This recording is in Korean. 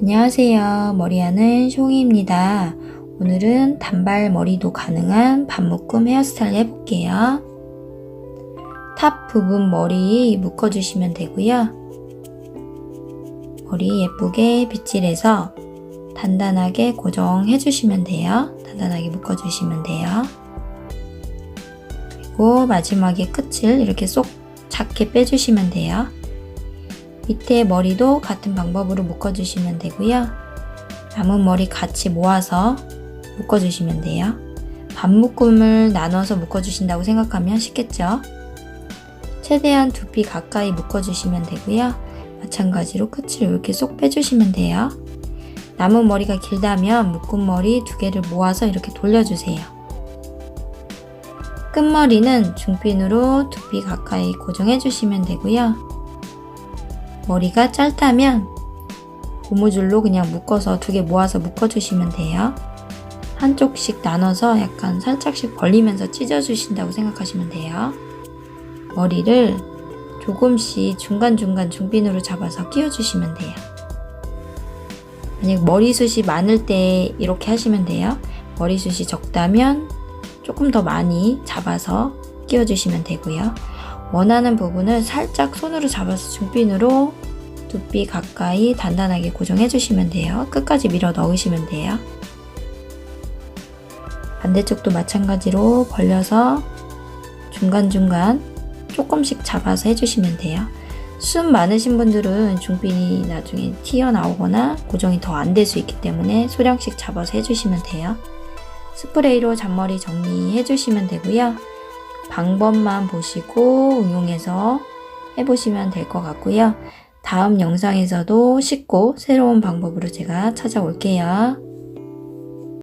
안녕하세요. 머리하는 숑이입니다. 오늘은 단발 머리도 가능한 반묶음 헤어스타일 해볼게요. 탑 부분 머리 묶어주시면 되고요. 머리 예쁘게 빗질해서 단단하게 고정해주시면 돼요. 단단하게 묶어주시면 돼요. 그리고 마지막에 끝을 이렇게 쏙 작게 빼주시면 돼요. 밑에 머리도 같은 방법으로 묶어주시면 되고요. 남은 머리 같이 모아서 묶어주시면 돼요. 반묶음을 나눠서 묶어주신다고 생각하면 쉽겠죠? 최대한 두피 가까이 묶어주시면 되고요. 마찬가지로 끝을 이렇게 쏙 빼주시면 돼요. 남은 머리가 길다면 묶은 머리 두 개를 모아서 이렇게 돌려주세요. 끝머리는 중핀으로 두피 가까이 고정해주시면 되고요. 머리가 짧다면 고무줄로 그냥 묶어서 두 개 모아서 묶어주시면 돼요. 한쪽씩 나눠서 약간 살짝씩 벌리면서 찢어주신다고 생각하시면 돼요. 머리를 조금씩 중간중간 중핀으로 잡아서 끼워주시면 돼요. 만약 머리숱이 많을 때 이렇게 하시면 돼요. 머리숱이 적다면 조금 더 많이 잡아서 끼워주시면 되고요. 원하는 부분을 살짝 손으로 잡아서 중핀으로 두피 가까이 단단하게 고정해 주시면 돼요. 끝까지 밀어 넣으시면 돼요. 반대쪽도 마찬가지로 벌려서 중간중간 조금씩 잡아서 해주시면 돼요. 숨 많으신 분들은 중핀이 나중에 튀어나오거나 고정이 더 안 될 수 있기 때문에 소량씩 잡아서 해주시면 돼요. 스프레이로 잔머리 정리해 주시면 되고요. 방법만 보시고 응용해서 해보시면 될 것 같고요. 다음 영상에서도 쉽고 새로운 방법으로 제가 찾아올게요.